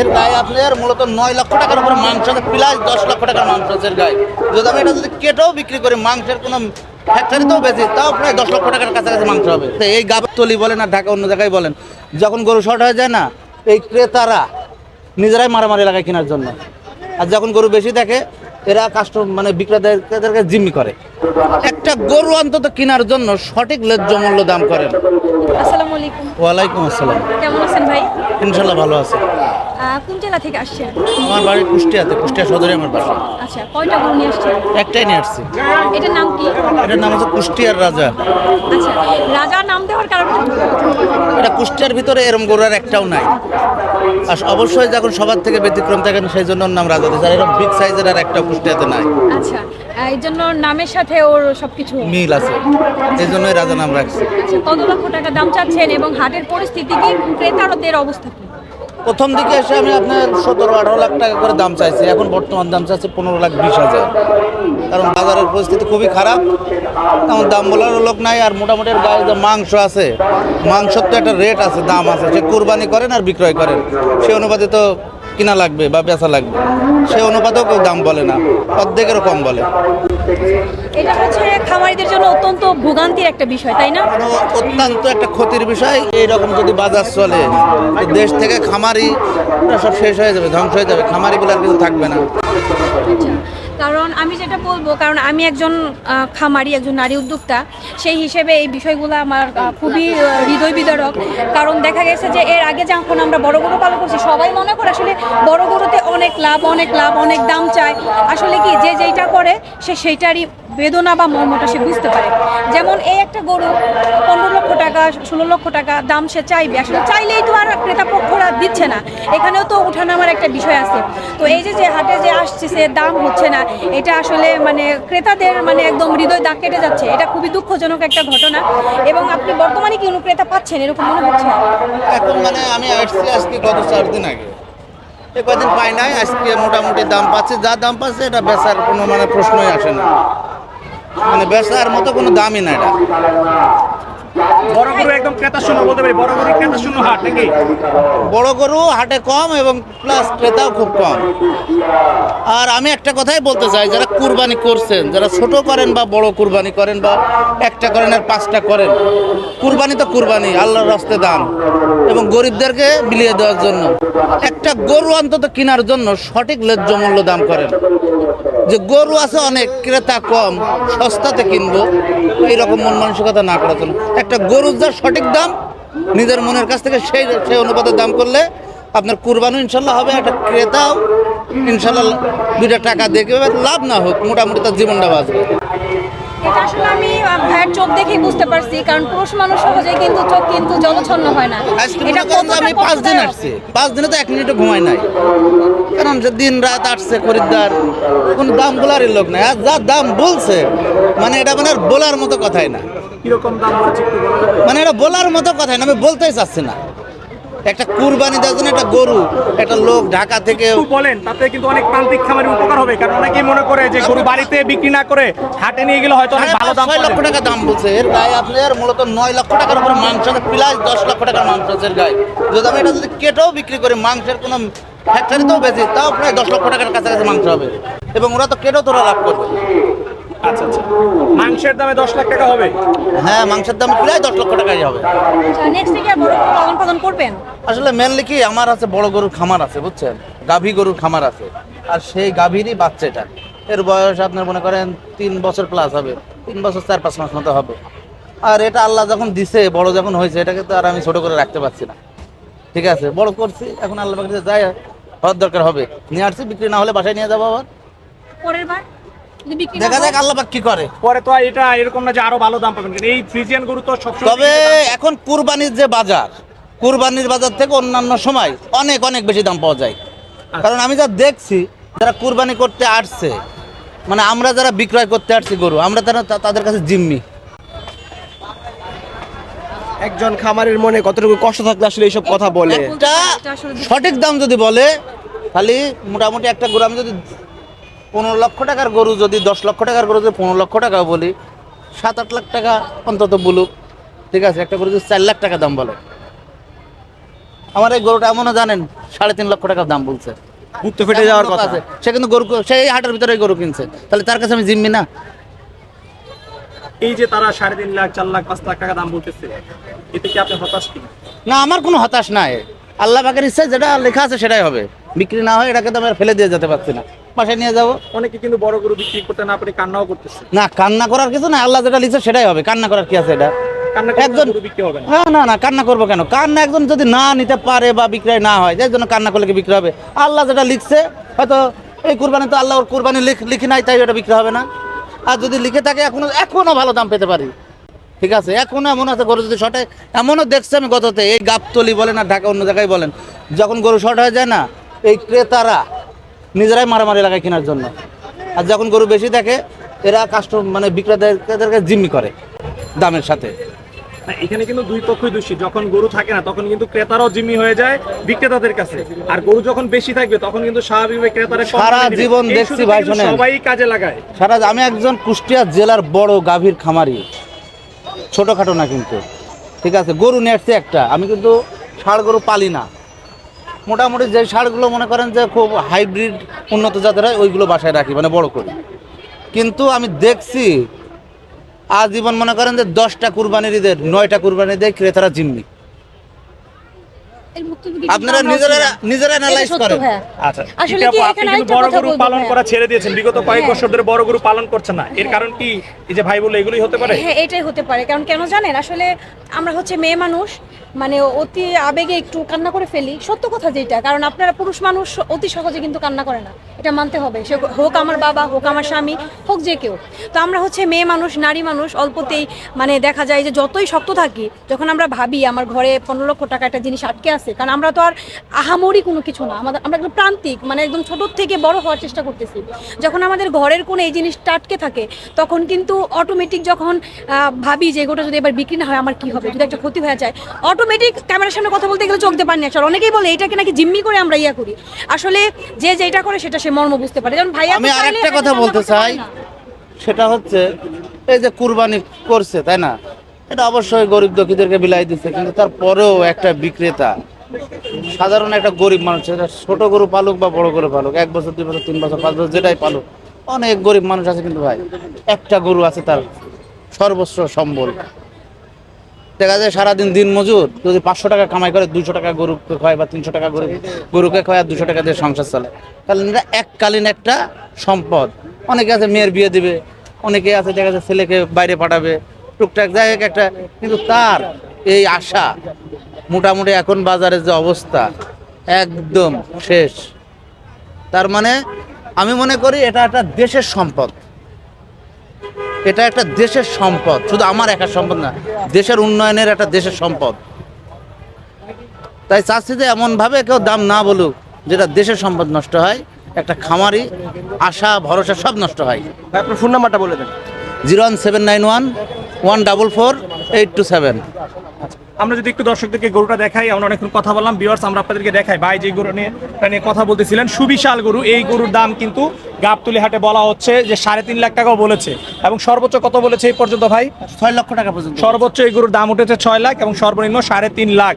এর গায়ে আপনার মূলত নয় লক্ষ টাকার উপরে মাংস আছে প্লাস দশ লক্ষ টাকার মাংস আছে গায়ে। যদি আমি এটা যদি কেটেও বিক্রি করি মাংসের কোনো ফ্যাক্টরিতেও বেশি তাও প্রায় দশ লক্ষ টাকার কাছাকাছি মাংস হবে। তো এই গাবতলি বলেন আর ঢাকা অন্য জায়গায় বলেন যখন গরু শর্ট হয়ে যায় না এই ক্রেতারা নিজেরাই মারামারি লাগায় কেনার জন্য। আর যখন গরু বেশি থাকে এরা কাস্টম মানে বিক্রেতাদেরকে জিম্মি করে। একটা গরু অন্তত কেনার জন্য সঠিক ন্যায্য মূল্য দাম করেন। আসসালামু আলাইকুম। ওয়ালাইকুম আসসালাম। কেমন আছেন ভাই? ইনশাল্লাহ ভালো আছে। কোন জেলা থেকে আসছেন? আমার বাড়ি কুষ্টিয়াতে কুষ্টিয়া সদরে আমার বাসা। আচ্ছা কয়টা গরু নিয়ে আসছেন? একটাই নিয়ে আসছি। এটার নাম কি? এটার নাম হচ্ছে কুষ্টিয়ার রাজা। আচ্ছা রাজার নাম দেওয়ার কারণ? এটা কুষ্টিয়ার ভিতরে এরম গরু আর একটাও নাই। আর অবশ্যই যখন সবার থেকে ব্যতিক্রম থাকেন সেই জন্য ওর নাম রাজা দিয়েছে আর এরকম বিগ সাইজের আর একটা কুষ্টিয়াতে নাই। আচ্ছা এই জন্য নামের সাথে ওর সবকিছু মিল আছে। এই জন্যই রাজা নাম রাখছি। আচ্ছা কত লক্ষ টাকা দাম চাচ্ছেন এবং হাটের পরিস্থিতি কি? ক্রেতারদের অবস্থা কি? প্রথম দিকে এসে আমি আপনার সতেরো, আঠারো লাখ টাকা করে দাম চাইছি। এখন বর্তমান দাম চাইছি পনেরো লাখ বিশ হাজার। কারণ বাজারের পরিস্থিতি খুবই খারাপ। তেমন দাম বলার লোক নাই আর মোটামুটি গায়ে যে মাংস আছে, মাংসর তো একটা রেট আছে, দাম আছে। সে কোরবানি করেন আর বিক্রয় করেন। সে অনুপাতে তো কিনা লাগবে বা বেচা লাগবে সে অনুপাতেও কেউ দাম বলে না অর্ধেকেরও কম বলে। এটা হচ্ছে খামারিদের জন্য অত্যন্ত ভোগান্তির একটা বিষয় তাই না? অত্যন্ত একটা ক্ষতির বিষয়। এইরকম যদি বাজার চলে দেশ থেকে খামারি সব শেষ হয়ে যাবে ধ্বংস হয়ে যাবে খামারি বলে আর কিছু থাকবে না। আচ্ছা। কারণ আমি যেটা বলব, কারণ আমি একজন খামারি, একজন নারী উদ্যোক্তা, সেই হিসেবে এই বিষয়গুলো আমার খুবই হৃদয় বিদারক। কারণ দেখা গেছে যে এর আগে যখন আমরা বড় গরু পালন করছি, সবাই মনে করে আসলে বড় গরুতে অনেক লাভ অনেক লাভ, অনেক দাম চায়। আসলে কি, যে যেইটা করে, সে সেইটারই বেদনা বা মর্মটা সে বুঝতে পারে। যেমন এই একটা গরু, পনেরো টাকা, ষোলো লক্ষ টাকা দাম সে চাইবে। আসলে চাইলেই তো আর ক্রেতা পক্ষরা দিচ্ছে না। এখানেও তো উঠানামার একটা বিষয় আছে। তো এই যে যে হাটে যে আসছে সে দাম হচ্ছে না, এটা আসলে মানে ক্রেতাদের মানে একদম হৃদয় দাগ কেটে যাচ্ছে। এটা খুবই দুঃখজনক একটা ঘটনা। এবং আপনি বর্তমানে কি কোনো ক্রেতা পাচ্ছেন? এরকম মনে হচ্ছে? এখন মানে আমি আসছি আজকে গত চার দিন আগে। এ কদিন পাই নাই, আজকে মোটামুটি দাম পাচ্ছে। যা দাম পাচ্ছে, এটা বেচার কোনো মানে প্রশ্নই আসে না। মানে বেচার মতো কোনো দামই না এটা। বড় গরু একদম ক্রেতা শূন্য বলতে পারি, বড় গরু ক্রেতা শূন্য হাট নাকি? বড় গরু হাটে কম এবং প্লাস ক্রেতাও খুব কম। আর আমি একটা কথাই বলতে চাই, যারা কুরবানি করছেন, যারা ছোট করেন বা বড় কুরবানি করেন বা একটা করেন আর পাঁচটা করেন, কুরবানি তো কুরবানি, আল্লাহর রাস্তে দান। এবং গরিবদেরকে বিলিয়ে দেওয়ার জন্য, একটা গরু অন্তত কেনার জন্য সঠিক ন্যায্য মূল্য দাম করেন। যে গরু আছে অনেক, ক্রেতা কম, সস্তাতে কিনবো, এইরকম মন মানসিকতা না করার জন্য। একটা গরুর যা সঠিক দাম, নিজের মনের কাছ থেকে সেই সেই অনুপাতে দাম করলে আপনার কুরবানও ইনশাল্লাহ হবে। একটা ক্রেতাও ইনশাল্লাহ দুইটা টাকা দেখবে লাভ না হোক, মোটামুটি তার জীবনটা বাঁচবে। এটা আসলে আমি ভাইয়ের চোখ দেখেই বুঝতে পারছি কারণ পুরুষ মানুষ সহজেই কিন্তু চোখ কিন্তু জলছন্ন হয় না। মনে আমি পাঁচ দিন আসছি। পাঁচ দিনে তো এক মিনিটও ঘুমাই নাই। কারণ যে দিন রাত আসছে খরিদ্দার কোনো দাম বলারই লোক নাই। আর যা দাম বলছে মানে এটা মানে আর বলার মতো কথাই না। কীরকম দাম মানে এটা বলার মতো কথাই না আমি বলতেই চাচ্ছি না। একটা কুরবানি দেওয়ার জন্য একটা গরু একটা লোক ঢাকা থেকে বলেন তাতে কিন্তু অনেক প্রান্তিক খামারের উপকার হবে কারণ অনেকেই মনে করে যে গরু বাড়িতে বিক্রি না করে হাটে নিয়ে গেলে হয়তো অনেক ভালো দাম ছয় লক্ষ টাকা দাম বলছে। এর গায়ে আপনার মূলত নয় লক্ষ টাকার উপরে মাংস প্লাস দশ লক্ষ টাকার মাংস আছে গায়ে। যদি আমি এটা যদি কেটেও বিক্রি করি মাংসের কোনো ফ্যাক্টরিতেও বেশি তাও প্রায় দশ লক্ষ টাকার কাছাকাছি মাংস হবে। এবং ওরা তো কেটেও তোরা লাভ করবে। আচ্ছা আচ্ছা। মাংসের দামে দশ লাখ টাকা হবে? হ্যাঁ মাংসের দাম প্রায় দশ লক্ষ টাকাই হবে। আচ্ছা নেক্সট থেকে বড় গরু পালন করবেন? আসলে মেনলি কি আমার আছে বড় গরুর খামার আছে বুঝছেন? গাভী গরুর খামার আছে। আর সেই গাভীরই বাচ্চাটা এর বয়স আপনার মনে করেন তিন বছর প্লাস হবে। তিন বছর চার পাঁচ মাস মতো হবে। আর এটা আল্লাহ যখন দিছে বড় যখন হয়েছে এটাকে তো আর আমি ছোট করে রাখতে পারছি না। ঠিক আছে বড় করছি এখন আল্লাহ পাখিতে যাই হওয়ার দরকার হবে। নিয়ে আসছি বিক্রি না হলে বাসায় নিয়ে যাব আবার। পরের বার? দেখা যাক আল্লাহ কি করে। পরে তো এটা এরকম না যে আরও ভালো দাম পাবেন। এই ফ্রিজিয়ান গরু তো সবসময় তবে এখন কুরবানির যে বাজার কুরবানির বাজার থেকে অন্যান্য সময় অনেক অনেক বেশি দাম পাওয়া যায়। কারণ আমি যা দেখছি যারা কুরবানি করতে আসছে মানে আমরা যারা বিক্রয় করতে আসছি গরু আমরা তারা তাদের কাছে জিম্মি। একজন খামারের মনে কতটুকু কষ্ট থাকলে আসলে এইসব কথা বলে? এটা সঠিক দাম যদি বলে খালি মোটামুটি একটা গরু আমি যদি পনেরো লক্ষ টাকার গরু যদি দশ লক্ষ টাকার গরু যদি পনেরো লক্ষ টাকা বলি সাত আট লাখ টাকা অন্তত বলুক। ঠিক আছে? একটা গরু যদি চার লাখ টাকা দাম বলে। আমার এই গরুটা এমনও জানেন সাড়ে তিন লক্ষ টাকা দাম বলছে। ফেটে যাওয়ার কথা। আছে। সে কিন্তু গরু সেই হাটের ভিতরে গরু কিনছে। তাহলে তার কাছে আমি জিম্মি না? এই যে তারা সাড়ে তিন লাখ চার লাখ পাঁচ লাখ টাকা দাম বলতেছে এতে কি আপনি হতাশ কি? না আমার কোনো হতাশ নাই। আল্লাহ পাকের ইচ্ছা যেটা লেখা আছে সেটাই হবে। বিক্রি না হয় এটাকে তো আমি আর ফেলে দিয়ে যেতে পারছি না। বাসায় নিয়ে যাব। অনেকে কিন্তু বড় গরু বিক্রি করতে না পারে কান্নাও করতেছে। না কান্না করার কিছু না আল্লাহ যেটা লিখছে সেটাই হবে কান্না করার কি আছে এটা? একজন- হবে না। না না না কান্না করব কেন? কান্না একজন যদি না নিতে পারে বা বিক্রয় না হয় যার জন্য কান্না করলে কি বিক্রি হবে? আল্লাহ যেটা লিখছে হয়তো এই কুরবানি তো আল্লাহ ওর কুরবানি লিখ লিখি নাই তাই ওটা বিক্রি হবে না। আর যদি লিখে থাকে এখনও এখনও ভালো দাম পেতে পারি। ঠিক আছে? এখনও এমন আছে গরু যদি শর্টে এমনও দেখছি আমি গততে এই গাবতলি বলেন আর ঢাকা অন্য জায়গায় বলেন যখন গরু শর্ট হয়ে যায় না এই ক্রেতারা নিজেরাই মারামারি লাগায় কেনার জন্য। আর যখন গরু বেশি থাকে এরা কাস্টম মানে বিক্রেতাদেরকে জিম্মি করে দামের সাথে। এখানে কিন্তু দুই পক্ষই দোষী। যখন গরু থাকে না তখন কিন্তু ক্রেতারাও জিম্মি হয়ে যায় বিক্রেতাদের কাছে। আর গরু যখন বেশি থাকবে তখন কিন্তু স্বাভাবিকভাবে ক্রেতারা সারা জীবন দেখছি ভাই শোনেন। সবাই কাজে লাগায়। সারা আমি একজন কুষ্টিয়া জেলার বড় গাভীর খামারি। ছোটখাটো না কিন্তু। ঠিক আছে গরু নিয়ে আসছে একটা। আমি কিন্তু ষাড় গরু পালি না। মোটামুটি যে সারগুলো মনে করেন যে খুব হাইব্রিড উন্নত জাতের হয়, ওইগুলো বাসায় রাখি মানে বড় করি। কিন্তু আমি দেখছি, আজীবন মনে করেন যে দশটা কুরবানির ঈদের নয়টা কুরবানি দেয় ক্রেতারা জিম্মি। আপনারা নিজেরা নিজেরা অ্যানালাইজ করেন। আচ্ছা আসলে কি এখানে কিন্তু বড় গরু পালন করা ছেড়ে দিয়েছেন। বিগত কয়েক হ্যাঁ। বছর ধরে বড় গরু পালন করছেন না। এর কারণ কি? এই যে ভাই বলল এগুলোই হতে পারে? হ্যাঁ এটাই হতে পারে। কারণ কেন জানেন আসলে আমরা হচ্ছে মেয়ে মানুষ মানে অতি আবেগে একটু কান্না করে ফেলি। সত্য কথা যেটা কারণ আপনারা পুরুষ মানুষ অতি সহজে কিন্তু কান্না করে না। এটা মানতে হবে। সে হোক আমার বাবা হোক আমার স্বামী হোক যে কেউ। তো আমরা হচ্ছে মেয়ে মানুষ নারী মানুষ অল্পতেই মানে দেখা যায় যে যতই শক্ত থাকি যখন আমরা ভাবি আমার ঘরে পনেরো লক্ষ টাকা একটা জিনিস আটকে আছে কারণ আমরা তো আর আহামরি কোনো কিছু না। আমাদের আমরা একদম প্রান্তিক মানে একদম ছোট থেকে বড় হওয়ার চেষ্টা করতেছি। যখন আমাদের ঘরের কোনো এই জিনিসটা আটকে থাকে তখন কিন্তু অটোমেটিক যখন ভাবি যে এগুলো যদি এবার বিক্রি না হয় আমার কি হবে? যদি একটা ক্ষতি হয়ে যায় অটোমেটিক ক্যামেরার সামনে কথা বলতে গেলে চোখ দিয়ে পানি আসলে অনেকেই বলে এটাকে নাকি জিম্মি করে আমরা ইয়া করি? আসলে যে যেটা করে সেটা সে মর্ম বুঝতে পারে। যেমন ভাইয়া আমি আরেকটা কথা বলতে চাই। সেটা হচ্ছে এই যে কুরবানি করছে তাই না? এটা অবশ্যই গরিব দুঃখীদেরকে বিলাই দিচ্ছে কিন্তু তারপরেও একটা বিক্রেতা সাধারণ একটা গরিব মানুষ, সেটা ছোট গরু পালুক বা বড় গরু পালুক, এক বছর, দুই বছর, তিন বছর, পাঁচ বছর যেটাই পালুক, অনেক গরিব মানুষ আছে কিন্তু ভাই, একটা গরু আছে তার সর্বস্ব সম্বল। দেখা যায় সারাদিন দিন মজুর, যদি পাঁচশো টাকা কামাই করে দুশো টাকা গরুকে খায় বা তিনশো টাকা গরু, গরুকে খায় আর দুশো টাকা দিয়ে সংসার চলে তাহলে এটা এককালীন একটা সম্পদ। অনেকে আছে মেয়ের বিয়ে দিবে, অনেকে আছে দেখা যাচ্ছে ছেলেকে বাইরে পাঠাবে, টুকটাক, যাই একটা, কিন্তু তার এই আশা মোটামুটি এখন বাজারের যে অবস্থা একদম শেষ। তার মানে আমি মনে করি এটা একটা দেশের সম্পদ। এটা একটা দেশের সম্পদ শুধু আমার একার সম্পদ না দেশের উন্নয়নের একটা দেশের সম্পদ। তাই চাচ্ছি যে এমনভাবে কেউ দাম না বলুক যেটা দেশের সম্পদ নষ্ট হয় একটা খামারি আশা ভরসা সব নষ্ট হয়। আপনার ফোন নাম্বারটা বলে দেন। Zero one seven nine one one double four eight two seven. আমরা যদি একটু দর্শকদেরকে গরুটা দেখাই আমরা অনেকক্ষণ কথা বললাম। বিওয়ার্স আমরা আপনাদেরকে দেখাই। ভাই যে গরু নিয়ে নিয়ে কথা বলতেছিলেন সুবিশাল গরু। এই গরুর দাম কিন্তু গাবতুলি হাটে বলা হচ্ছে যে সাড়ে তিন লাখ টাকাও বলেছে। এবং সর্বোচ্চ কত বলেছে এই পর্যন্ত ভাই? ছয় লক্ষ টাকা পর্যন্ত। সর্বোচ্চ এই গরুর দাম উঠেছে ছয় লাখ এবং সর্বনিম্ন সাড়ে তিন লাখ।